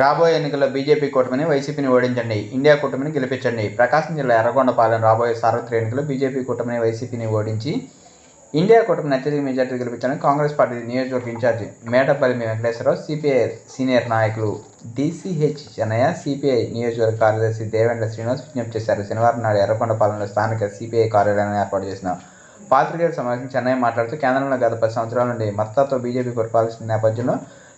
రాబోయే ఎన్నికల్లో బీజేపీ కూటమిని వైసీపీని ఓడించండి ఇండియా కూటమిని గెలిపించండి. ప్రకాశం జిల్లా ఎర్రగొండపాలెం రాబోయే సార్వత్రిక ఎన్నికల్లో బీజేపీ కూటమిని వైసీపీని ఓడించి ఇండియా కూటమిని అత్యధిక మెజార్టీ గెలిపించాలని కాంగ్రెస్ పార్టీ నియోజకవర్గ in charge Metapalli Venkateswararao CPI senior నాయకులు డిసిహెచ్ చెన్నయ్య సిపిఐ నియోజకవర్గ కార్యదర్శి దేవేంద్ర శ్రీనివాస్ విజ్ఞప్తి చేశారు. శనివారం నాడు ఎర్రగొండపాలెంలో స్థానిక సిపిఐ కార్యాలయాన్ని ఏర్పాటు చేసిన. పాత్రికేయుల సమావేశం చెన్నై మాట్లాడుతూ కేంద్రంలో గత పది సంవత్సరాల నుండి మత్తాతో బీజేపీ పరిపాలిస్తున్న నేపథ్యంలో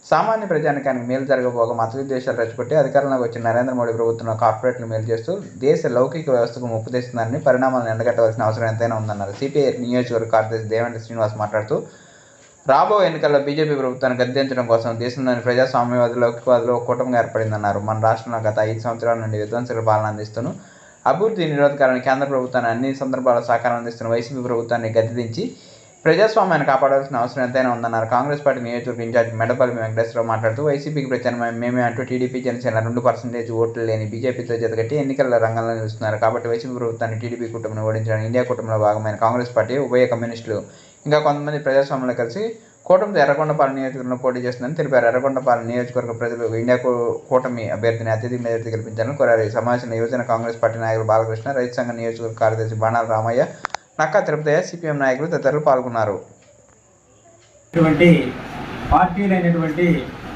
సామాన్య ప్రజానికానికి మేలు జరగబోగా మత విద్వేషాలు రెచ్చగొట్టి అధికారంలోకి వచ్చిన నరేంద్ర మోడీ ప్రభుత్వం కార్పొరేట్లు మేలు చేస్తూ దేశ లౌకిక వ్యవస్థకు ముప్పు తెస్తుందని పరిణామాలను ఎండగట్టవలసిన అవసరం ఎంతైనా ఉందన్నారు. సిపిఐ నియోజకవర్గ కార్యదర్శి దేవేంద్ర శ్రీనివాస్ మాట్లాడుతూ రాబో ఎన్నికల్లో బీజేపీ ప్రభుత్వాన్ని గద్దెంచడం కోసం దేశంలోని ప్రజాస్వామ్యవాదులు లౌకికవాదులు ఒక కూటమిగా ఏర్పడిందన్నారు. మన రాష్ట్రంలో గత ఐదు సంవత్సరాల నుండి విధ్వంసక పాలన అందిస్తూను అభివృద్ధి నిరోధకాలను కేంద్ర ప్రభుత్వాన్ని అన్ని సందర్భాల్లో సహకారం అందిస్తున్న వైసీపీ ప్రభుత్వాన్ని గద్దెదించి ప్రజాస్వామ్యాన్ని కాపాడాల్సిన అవసరం ఎంతైనా ఉందన్నారు. కాంగ్రెస్ పార్టీ నియోజకవర్గ ఇన్ఛార్జ్ మెడపల్లి వెంకటేశ్వరరావు మాట్లాడుతూ వైసీపీకి ప్రచారం మేమే అంటూ టీడీపీ జనసేన రెండు పర్సెంటేజ్ ఓట్లు లేని బీజేపీతో జతగట్టి ఎన్నికల రంగంలో నిలుస్తున్నారు. కాబట్టి వైసీపీ ప్రభుత్వాన్ని టీడీపీ కుటుంబం ఓడించడానికి ఇండియా కుటుంబంలో భాగమైన కాంగ్రెస్ పార్టీ ఉభయ కమ్యూనిస్టులు ఇంకా కొంతమంది ప్రజాస్వామ్యంలో కలిసి కూటమితో ఎర్రగొండపాలెం నియోజకవర్గంలో పోటీ చేస్తుందని తెలిపారు. ఎర్రగొండపాలెం నియోజకవర్గ ప్రజలు ఇండియా కూటమి అభ్యర్థిని అత్యధిక మెజార్టీ కల్పించాలని కోరారు. ఈ సమావేశంలో యువజన కాంగ్రెస్ పార్టీ నాయకులు బాలకృష్ణ రైతు సంఘ నియోజకవర్గ కార్యదర్శి బాణాల రామయ్య నక్కా తిరుపతయ్య సిపిఎం నాయకులు తదితరులు పాల్గొన్నారు. ఇటువంటి పార్టీలైనటువంటి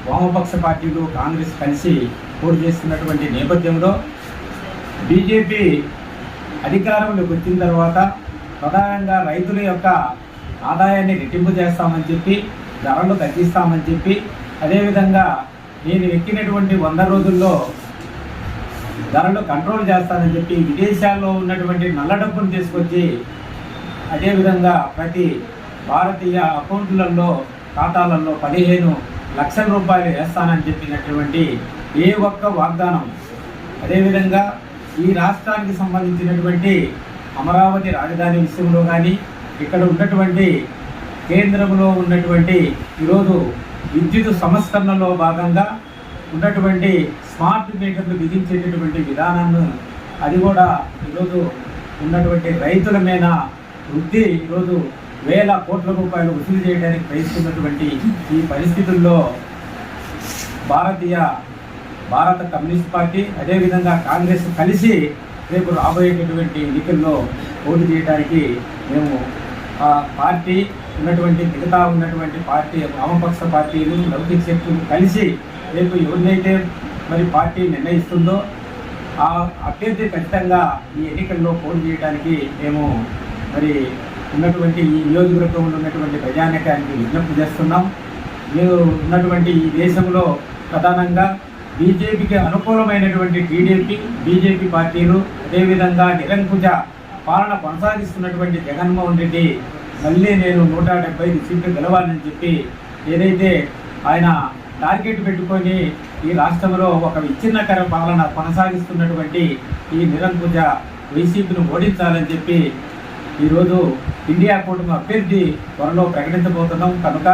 వామపక్ష పార్టీలు కాంగ్రెస్ కలిసి పోటీ చేస్తున్నటువంటి నేపథ్యంలో బీజేపీ అధికారంలోకి వచ్చిన తర్వాత ప్రధానంగా రైతుల యొక్క ఆదాయాన్ని రెట్టింపు చేస్తామని చెప్పి ధరలు తగ్గిస్తామని చెప్పి అదేవిధంగా నేను ఎక్కినటువంటి వంద రోజుల్లో ధరలు కంట్రోల్ చేస్తానని చెప్పి విదేశాల్లో ఉన్నటువంటి నల్ల డబ్బును తీసుకొచ్చి అదేవిధంగా ప్రతి భారతీయ అకౌంట్లలో ఖాతాలలో పదిహేను లక్షల రూపాయలు వేస్తానని చెప్పినటువంటి ఏ ఒక్క వాగ్దానం. అదేవిధంగా ఈ రాష్ట్రానికి సంబంధించినటువంటి అమరావతి రాజధాని విషయంలో కానీ ఇక్కడ ఉన్నటువంటి కేంద్రంలో ఉన్నటువంటి ఈరోజు విద్యుత్ సంస్కరణలో భాగంగా ఉన్నటువంటి స్మార్ట్ మీటర్లు విధించేటటువంటి విధానాన్ని అది కూడా ఈరోజు ఉన్నటువంటి రైతుల మీద వృద్ధి ఈరోజు వేల కోట్ల రూపాయలు వసూలు చేయడానికి ప్రయత్నిస్తున్నటువంటి ఈ పరిస్థితుల్లో భారతీయ భారత కమ్యూనిస్ట్ పార్టీ అదేవిధంగా కాంగ్రెస్ కలిసి రేపు రాబోయేటటువంటి ఎన్నికల్లో పోటీ చేయడానికి మేము ఆ పార్టీ ఉన్నటువంటి మిగతా ఉన్నటువంటి పార్టీ వామపక్ష పార్టీలు లౌకిక శక్తులు కలిసి రేపు ఎవరినైతే మరి పార్టీ నిర్ణయిస్తుందో ఆ అభ్యర్థి ఖచ్చితంగా ఈ ఎన్నికల్లో పోటీ చేయడానికి మేము మరి ఉన్నటువంటి ఈ నియోజకవర్గంలో ఉన్నటువంటి ప్రజానేకానికి విజ్ఞప్తి చేస్తున్నాం. మీరు ఉన్నటువంటి ఈ దేశంలో ప్రధానంగా బీజేపీకి అనుకూలమైనటువంటి టీడీపీ బీజేపీ పార్టీలు అదేవిధంగా నిరంకుశ పాలన కొనసాగిస్తున్నటువంటి జగన్మోహన్ రెడ్డి మళ్ళీ నేను నూట డెబ్బై ఐదు సీట్లు గెలవాలని చెప్పి ఏదైతే ఆయన టార్గెట్ పెట్టుకొని ఈ రాష్ట్రంలో ఒక విచ్ఛిన్నకర పాలన కొనసాగిస్తున్నటువంటి ఈ నిరంకుశ వైసీపీని ఓడించాలని చెప్పి ఈరోజు ఇండియా కూటమి అభ్యర్థి త్వరలో ప్రకటించబోతున్నాం. కనుక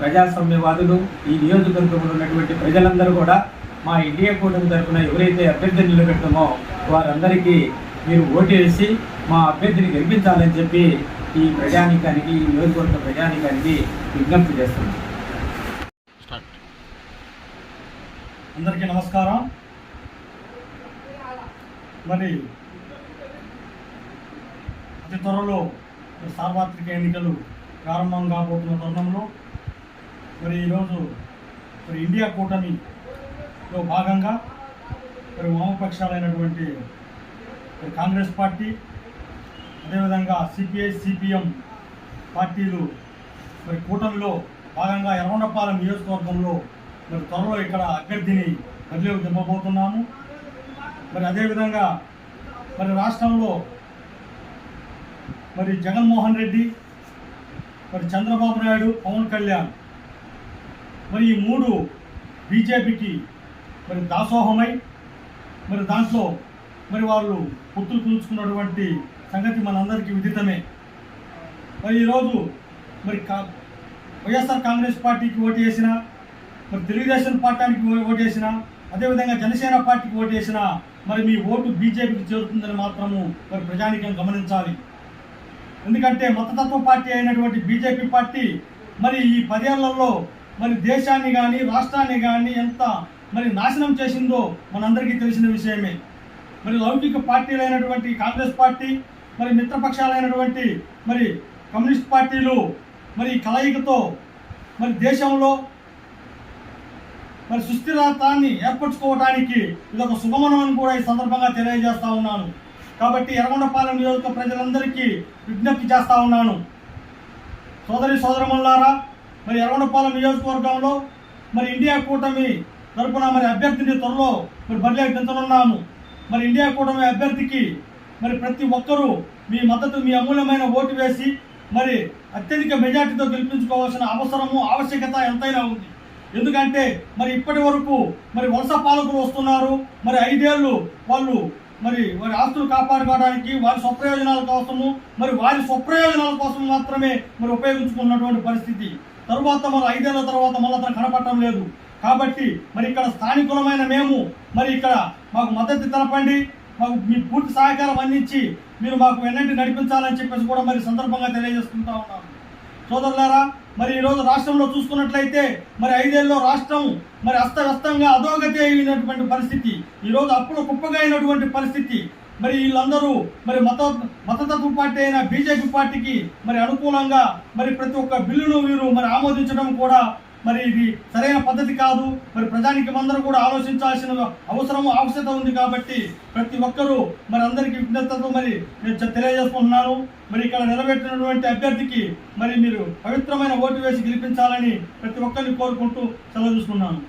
ప్రజాస్వామ్యవాదులు ఈ నియోజకవర్గంలో ఉన్నటువంటి ప్రజలందరూ కూడా మా ఇండియా కూటమి తరఫున ఎవరైతే అభ్యర్థిని నిలబెడతామో వారందరికీ మీరు ఓటు వేసి మా అభ్యర్థిని గెలిపించాలని చెప్పి ఈ ప్రజానికానికి ఈ నియోజకవర్గ ప్రజానికానికి విజ్ఞప్తి చేస్తున్నాం. అందరికీ నమస్కారం. మరి అతి త్వరలో సార్వత్రిక ఎన్నికలు ప్రారంభం కాబోతున్న తరుణంలో మరి ఈరోజు మరి ఇండియా కూటమిలో భాగంగా మరి వామపక్షాలైనటువంటి మరి కాంగ్రెస్ పార్టీ అదేవిధంగా సిపిఐ సిపిఎం పార్టీలు మరి కూటమిలో భాగంగా ఎర్రగొండపాలెం నియోజకవర్గంలో మరి త్వరలో ఇక్కడ అభ్యర్థిని బదిలీ దింపబోతున్నాము మరి అదేవిధంగా మరి రాష్ట్రంలో మరి జగన్మోహన్ రెడ్డి మరి చంద్రబాబు నాయుడు పవన్ కళ్యాణ్. మరి ఈ మూడు బీజేపీకి మరి దాసోహమై మరి దాంట్లో మరి వాళ్ళు పొత్తులు పులుచుకున్నటువంటి సంగతి మనందరికీ విదితమే. మరి ఈరోజు మరి కా వైఎస్ఆర్ కాంగ్రెస్ పార్టీకి ఓటు వేసిన మరి తెలుగుదేశం పార్టీకి ఓటు వేసిన అదేవిధంగా జనసేన పార్టీకి ఓటు వేసిన మరి మీ ఓటు బీజేపీకి చేరుతుందని మాత్రము మరి ప్రజానికం గమనించాలి. ఎందుకంటే మతతత్వ పార్టీ అయినటువంటి బీజేపీ పార్టీ మరి ఈ పదేళ్ళలో మరి దేశాన్ని కానీ రాష్ట్రాన్ని కానీ ఎంత మరి నాశనం చేసిందో మనందరికీ తెలిసిన విషయమే. మరి లౌకిక పార్టీలైనటువంటి కాంగ్రెస్ పార్టీ మరి మిత్రపక్షాలైనటువంటి మరి కమ్యూనిస్ట్ పార్టీలు మరి కలయికతో మరి దేశంలో మరి సుస్థిరతాన్ని ఏర్పరచుకోవడానికి ఇది ఒక శుభమనం అని కూడా ఈ సందర్భంగా తెలియజేస్తా ఉన్నాను. కాబట్టి ఎర్రగొండపాలెం నియోజక ప్రజలందరికీ విజ్ఞప్తి చేస్తూ ఉన్నాను. సోదరి సోదరమల్లారా మరి ఎర్రగొండపాలెం నియోజకవర్గంలో మరి ఇండియా కూటమి తరపున మరి అభ్యర్థిని త్వరలో మరి బదిలీ దించనున్నాము. మరి ఇండియా కూటమి అభ్యర్థికి మరి ప్రతి ఒక్కరూ మీ మద్దతు మీ అమూల్యమైన ఓటు వేసి మరి అత్యధిక మెజార్టీతో గెలిపించుకోవాల్సిన అవసరము ఆవశ్యకత ఎంతైనా ఉంది. ఎందుకంటే మరి ఇప్పటి వరకు మరి వలస పాలకులు వస్తున్నారు. మరి ఐదేళ్ళు వాళ్ళు మరి వారి ఆస్తులు కాపాడుకోవడానికి వారి స్వప్రయోజనాల కోసము మరి వారి స్వప్రయోజనాల కోసం మాత్రమే మరి ఉపయోగించుకున్నటువంటి పరిస్థితి. తరువాత మరి ఐదేళ్ళ తర్వాత మళ్ళీ అతను కనపడటం లేదు. కాబట్టి మరి ఇక్కడ స్థానికులమైన మేము మరి ఇక్కడ మాకు మద్దతు తెలపండి. మాకు మీ పూర్తి సహకారం అందించి మీరు మాకు వెన్నంటి నడిపించాలని చెప్పేసి కూడా మరి సందర్భంగా తెలియజేసుకుంటా ఉన్నాము. సోదరులారా మరి ఈరోజు రాష్ట్రంలో చూసుకున్నట్లయితే మరి ఐదేళ్ళలో రాష్ట్రం మరి అస్తవ్యస్తంగా అధోగతి అయినటువంటి పరిస్థితి. ఈరోజు అప్పులు కుప్పగా అయినటువంటి పరిస్థితి. మరి వీళ్ళందరూ మరి మత మతతత్వ పార్టీ అయిన బీజేపీ పార్టీకి మరి అనుకూలంగా మరి ప్రతి ఒక్క బిల్లును వీరు మరి ఆమోదించడం కూడా మరి ఇది సరైన పద్ధతి కాదు. మరి ప్రజానికి అందరూ కూడా ఆలోచించాల్సిన అవసరం ఆవశ్యకత ఉంది కాబట్టి ప్రతి ఒక్కరూ మరి అందరికీ విజ్ఞతతో మరి నేను తెలియజేసుకుంటున్నాను. మరి ఇక్కడ నిలబెట్టినటువంటి అభ్యర్థికి మరి మీరు పవిత్రమైన ఓటు వేసి గెలిపించాలని ప్రతి ఒక్కరిని కోరుకుంటూ సెలవు చూసుకున్నాను